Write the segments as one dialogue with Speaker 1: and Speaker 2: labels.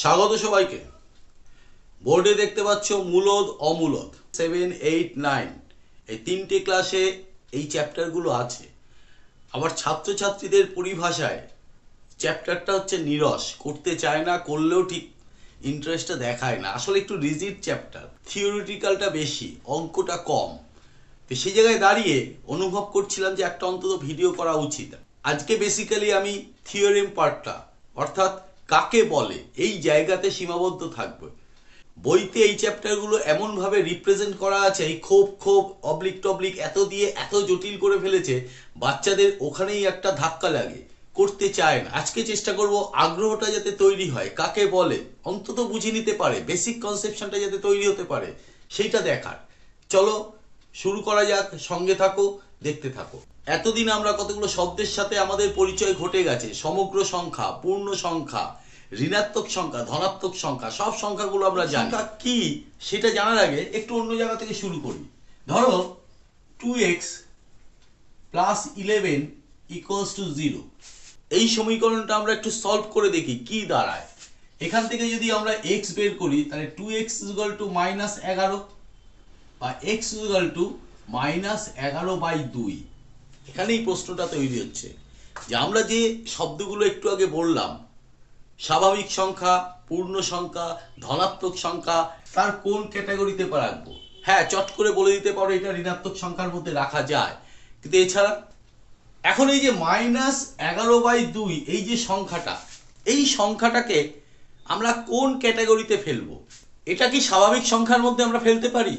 Speaker 1: স্বাগত সবাইকে। বোর্ডে দেখতে পাচ্ছ মূলদ, অমূলদ। Seven, eight, nine. এই তিনটে ক্লাসে এই চ্যাপ্টারগুলো আছে। আবার ছাত্রছাত্রীদের পরিভাষায় চ্যাপ্টারটা হচ্ছে নিরস। করতে চায় না, করলেও ঠিক ইন্টারেস্টটা দেখায় না। আসলে একটু রিজিড চ্যাপ্টার থিওরিটিক্যালটা বেশি, অঙ্কটা কম। তো সেই জায়গায় দাঁড়িয়ে অনুভব করছিলাম যে একটা অন্তত ভিডিও করা উচিত। আজকে বেসিক্যালি আমি থিওরেম পার্টটা অর্থাৎ কাকে বলে? এই জায়গাতে সীমাবদ্ধ থাকবে। বইতে এই চ্যাপ্টারগুলো এমনভাবে রিপ্রেজেন্ট করা আছে, এই ক্ষোভ ক্ষোভ অবলিক টবলিক এত দিয়ে এত জটিল করে ফেলেছে, বাচ্চাদের ওখানেই একটা ধাক্কা লাগে, করতে চায় না। আজকে চেষ্টা করব আগ্রহটা যাতে তৈরি হয়, কাকে বলে? অন্তত বুঝে নিতে পারে বেসিক কনসেপশনটা যাতে তৈরি হতে পারে, সেইটা দেখার। চলো, শুরু করা যাক, সঙ্গে থাকো, দেখতে থাকো। এতদিন আমরা কতগুলো শব্দের সাথে আমাদের পরিচয় ঘটে গেছে? সমগ্র সংখ্যা পূর্ণ সংখ্যা ঋণাত্মক সংখ্যা ধনাত্মক সংখ্যা সব সংখ্যাগুলো আমরা জানি। কি? সেটা জানার আগে একটু অন্য জায়গা থেকে শুরু করি। ধরো two x plus eleven equals to zero এই সমীকরণটা আমরা একটু সলভ করে দেখি কি দাঁড়ায়। এখান থেকে যদি আমরা এক্স বের করি তাহলে two x equal to minus এগারো বা এক্স ইকুয়াল টু মাইনাস এগারো বাই দুই। এখানেই প্রশ্নটা তৈরি হচ্ছে যে আমরা যে শব্দগুলো একটু আগে বললাম, স্বাভাবিক সংখ্যা, পূর্ণ সংখ্যা, ধনাত্মক সংখ্যা, তার কোন ক্যাটাগরিতে রাখব? হ্যাঁ চট করে বলে দিতে পারো এটা ঋণাত্মক সংখ্যার মধ্যে রাখা যায়। কিন্তু এছাড়া, এখন এই যে মাইনাস এগারো বাই দুই, এই যে সংখ্যাটা, এই সংখ্যাটাকে আমরা কোন ক্যাটাগরিতে ফেলব? এটা কি স্বাভাবিক সংখ্যার মধ্যে আমরা ফেলতে পারি?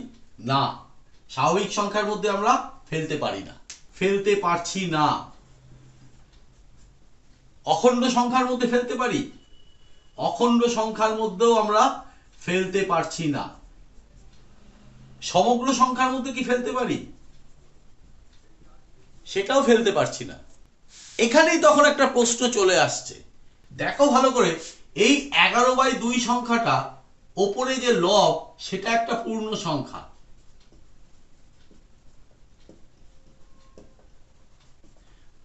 Speaker 1: না, স্বাভাবিক সংখ্যার মধ্যে আমরা ফেলতে পারি না। ফেলতে পারছি না। অখণ্ড সংখ্যার মধ্যে ফেলতে পারি? অখণ্ড সংখ্যার মধ্যেও আমরা ফেলতে পারছি না। সমগ্র সংখ্যার মধ্যে কি ফেলতে পারি? সেটাও ফেলতে পারছি না। এখানেই তখন একটা প্রশ্ন চলে আসছে। দেখো ভালো করে, এই এগারো বাই দুই সংখ্যাটা ওপরে যে লব সেটা একটা পূর্ণ সংখ্যা।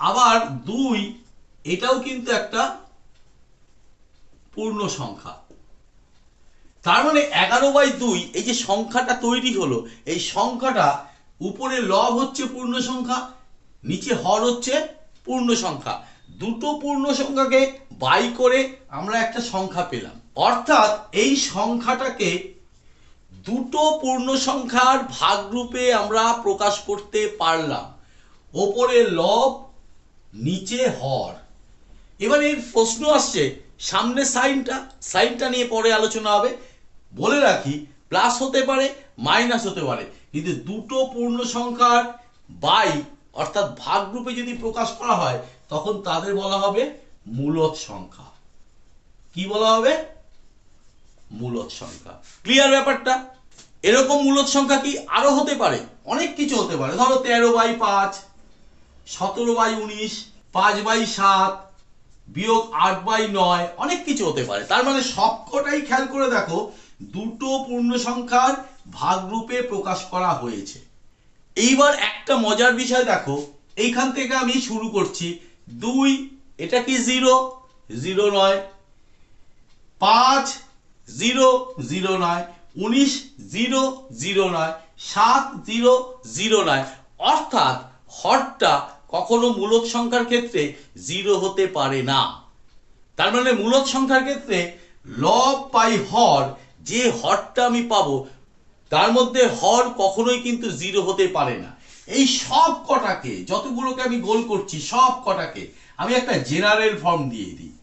Speaker 1: আবার দুই, এটাও কিন্তু একটা পূর্ণ সংখ্যা। তার মানে এগারো বাই দুই, এই যে সংখ্যাটা তৈরি হলো, এই সংখ্যাটা উপরে লব হচ্ছে পূর্ণ সংখ্যা, নিচে হর হচ্ছে পূর্ণ সংখ্যা। দুটো পূর্ণ সংখ্যাকে বাই করে আমরা একটা সংখ্যা পেলাম। অর্থাৎ এই সংখ্যাটাকে দুটো পূর্ণ সংখ্যার ভাগরূপে আমরা প্রকাশ করতে পারলাম। ওপরে লব নিচে হর। এবার এই প্রশ্ন আসছে, সামনে সাইনটা সাইনটা নিয়ে পরে আলোচনা হবে। বলে রাখি, প্লাস হতে পারে, মাইনাস হতে পারে। কিন্তু দুটো পূর্ণ সংখ্যার বাই, অর্থাৎ ভাগরূপে যদি প্রকাশ করা হয়, তখন তাদের বলা হবে মূলত সংখ্যা। কি বলা হবে? মূলত সংখ্যা। ক্লিয়ার ব্যাপারটা? এরকম মূলত সংখ্যা কি আরও হতে পারে? অনেক কিছু হতে পারে। ধরো তেরো বাই পাঁচ সতেরো বাই উনিশ, পাঁচ বাই সাত, বিয়োগ আট বাই নয়, অনেক কিছু হতে পারে। তার মানে সবকটাই খেয়াল করে দেখো, দুটো পূর্ণ সংখ্যার ভাগরূপে প্রকাশ করা হয়েছে। এইবার একটা মজার বিষয় দেখো, এইখান থেকে আমি শুরু করছি। দুই, এটা কি জিরো? জিরো নয়। পাঁচ, জিরো জিরো নয়। উনিশ, জিরো জিরো নয়। সাত, জিরো জিরো নয়। অর্থাৎ হরটা কখনো মূলদ সংখ্যার ক্ষেত্রে জিরো হতে পারে না। তার মানে মূলদ সংখ্যার ক্ষেত্রে লব পাই হর, যে হরটা আমি পাবো, তার মধ্যে হর কখনোই কিন্তু জিরো হতে পারে না। এই সব কটাকে, যতগুলোকে আমি গোল করছি, সব কটাকে আমি একটা জেনারেল ফর্ম দিয়ে দিই।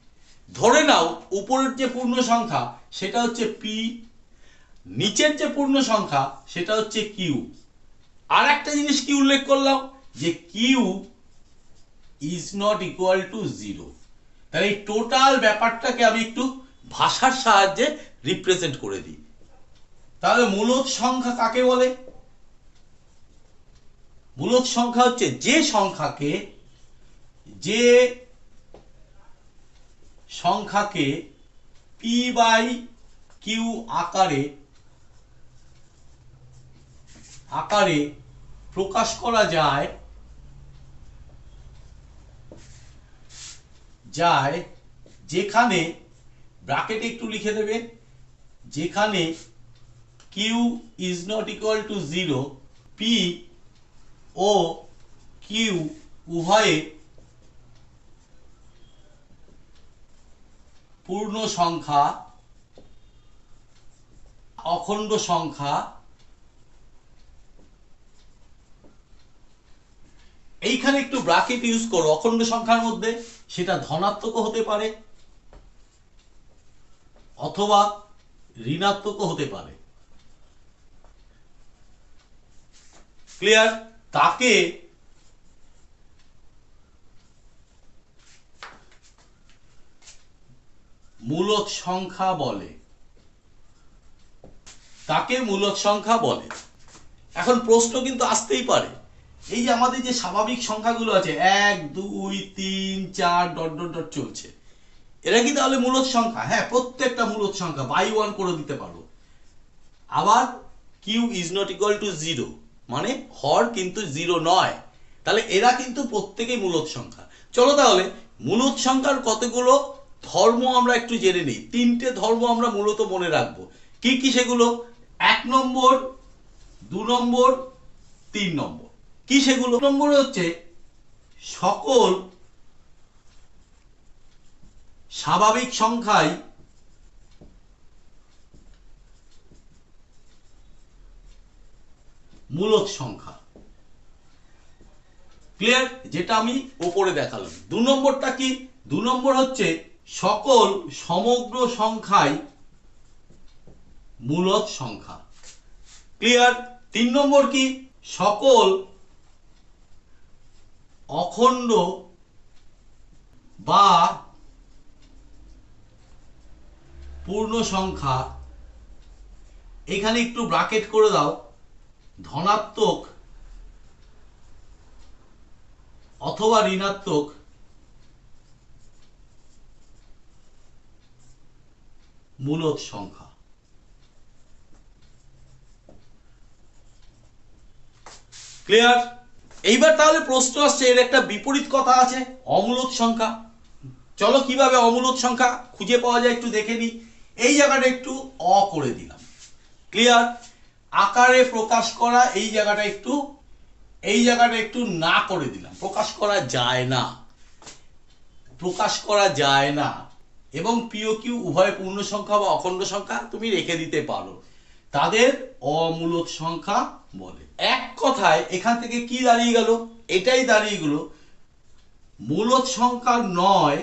Speaker 1: ধরে নাও, উপরের যে পূর্ণ সংখ্যা, সেটা হচ্ছে পি নিচের যে পূর্ণ সংখ্যা, সেটা হচ্ছে কিউ আর একটা জিনিস কি উল্লেখ করলাম? যে q is not equal to zero তাহলে এই টোটাল ব্যাপারটাকে আমি একটু ভাষার সাহায্যে রিপ্রেজেন্ট করে দিই। তাহলে মূলত সংখ্যা কাকে বলে? মূলদ সংখ্যা হচ্ছে যে সংখ্যাকে যে সংখ্যাকে পি বাই কিউ আকারে আকারে প্রকাশ করা যায় যায়, যেখানে ব্র্যাকেটে একটু লিখে দেবে, যেখানে q is not equal to zero P O Q উভয়ে পূর্ণ সংখ্যা, অখণ্ড সংখ্যা এইখানে একটু ব্রাকেট ইউজ করো, অখণ্ড সংখ্যার মধ্যে। সেটা ধনাত্মকও হতে পারে, অথবা ঋণাত্মকও হতে পারে। ক্লিয়ার তাকে মূলক সংখ্যা বলে। তাকে মূলক সংখ্যা বলে। এখন প্রশ্ন কিন্তু আসতেই পারে। এই যে আমাদের যে স্বাভাবিক সংখ্যাগুলো আছে, এক, দুই, তিন, চার, ডট ডট ডট চলছে। এরা কি তাহলে মূলত সংখ্যা? হ্যাঁ প্রত্যেকটা মূলত সংখ্যা, বাই ওয়ান করে দিতে পারব। আবার q is not equal to zero মানে হর কিন্তু জিরো নয়। তাহলে এরা কিন্তু প্রত্যেকেই মূলত সংখ্যা। চলো তাহলে, মূলত সংখ্যার কতগুলো ধর্ম আমরা একটু জেনে নিই। তিনটে ধর্ম আমরা মূলত মনে রাখব। কি কি সেগুলো? এক নম্বর, দু নম্বর, তিন নম্বর। কি সেগুলো? নম্বর হচ্ছে সকল স্বাভাবিক সংখ্যায় মূলক সংখ্যা। ক্লিয়ার যেটা আমি ওপরে দেখালাম। দু নম্বরটা কি? দু নম্বর হচ্ছে সকল সমগ্র সংখ্যায় মূলক সংখ্যা। ক্লিয়ার তিন নম্বর কি? সকল অখণ্ড বা পূর্ণ সংখ্যা, এখানে একটু ব্রাকেট করে দাও, ধনাত্মক অথবা ঋণাত্মক, মূলদ সংখ্যা। ক্লিয়ার এইবার তাহলে প্রশ্ন আসছে, এর একটা বিপরীত কথা আছে, অমূলত সংখ্যা। চলো কীভাবে অমূলদ সংখ্যা খুঁজে পাওয়া যায় একটু দেখে নিই। এই জায়গাটা একটু অ করে দিলাম। ক্লিয়ার আকারে প্রকাশ করা এই জায়গাটা একটু, এই জায়গাটা একটু না করে দিলাম। প্রকাশ করা যায় না। প্রকাশ করা যায় না। এবং পিও কিউ উভয় পূর্ণ সংখ্যা বা অখণ্ড সংখ্যা তুমি রেখে দিতে পারো। তাদের অমূলক সংখ্যা বলে। এক কথায় এখান থেকে কি দাঁড়িয়ে গেল? এটাই দাঁড়িয়ে গেল মূলদ সংখ্যা নয়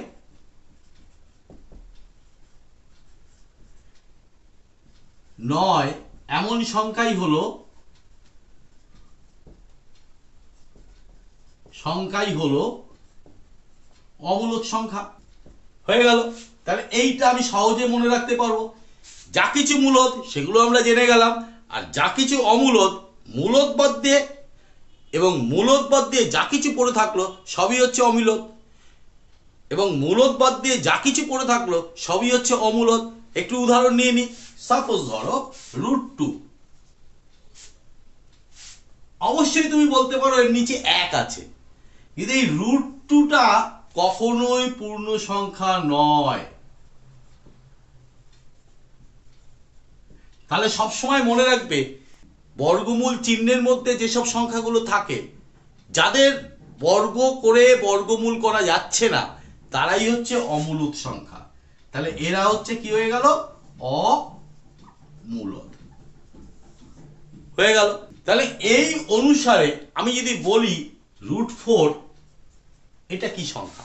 Speaker 1: নয় এমন সংখ্যাই হলো সংখ্যাই হলো অমূলক সংখ্যা। হয়ে গেল। তাহলে এইটা আমি সহজে মনে রাখতে পারব। যা কিছু মূলত সেগুলো আমরা জেনে গেলাম, আর যা কিছু অমূলত মূলদ বাদ দিয়ে এবং মূলদ বাদ দিয়ে যা কিছু পড়ে থাকল, সবই হচ্ছে অমিলদ। এবং মূলত বাদ দিয়ে যা কিছু পড়ে থাকল, সবই হচ্ছে অমূলত একটু উদাহরণ নিয়ে নিই সাপোজ ধরো রুট টু অবশ্যই তুমি বলতে পারো এর নিচে এক আছে। কিন্তু এই রুট টুটা কখনোই পূর্ণ সংখ্যা নয় তাহলে সবসময় মনে রাখবে, বর্গমূল চিহ্নের মধ্যে যেসব সংখ্যাগুলো থাকে, যাদের বর্গ করে বর্গমূল করা যাচ্ছে না, তারাই হচ্ছে অমূলত সংখ্যা। তাহলে এরা হচ্ছে কি হয়ে গেল? অমূলদ। হয়ে গেল। তাহলে এই অনুসারে আমি যদি বলি রুট ফোর, এটা কি সংখ্যা?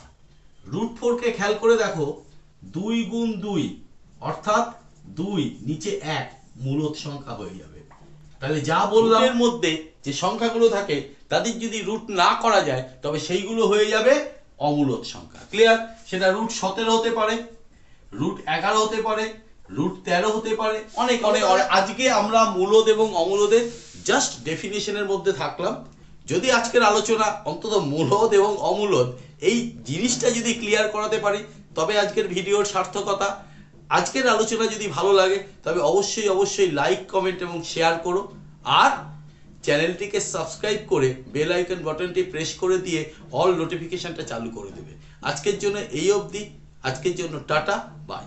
Speaker 1: রুট ফোরকে খেয়াল করে দেখো, দুই গুণ দুই, অর্থাৎ দুই, নিচে এক। মূলদ সংখ্যা হয়ে যাবে। তাহলে যা বললাম এর মধ্যে যে সংখ্যাগুলো থাকে, তাদের যদি রুট না করা যায়, তবে সেইগুলো হয়ে যাবে অমূলত সংখ্যা। ক্লিয়ার সেটা রুট সতেরো হতে পারে, রুট এগারো হতে পারে, রুট তেরো হতে পারে, অনেক অনেক আজকে আমরা মূলদ এবং অমূলদের জাস্ট ডেফিনেশনের মধ্যে থাকলাম। যদি আজকের আলোচনা অন্তত মূলদ এবং অমূলদ, এই জিনিসটা যদি ক্লিয়ার করাতে পারি, তবে আজকের ভিডিওর সার্থকতা আজকের আলোচনা যদি ভালো লাগে, তবে অবশ্যই অবশ্যই লাইক কমেন্ট এবং শেয়ার করো। আর চ্যানেলটিকে সাবস্ক্রাইব করে বেল আইকন বাটনটি প্রেস করে দিয়ে অল নোটিফিকেশনটা চালু করে দেবে। আজকের জন্য এই অবধি। আজকের জন্য টাটা বাই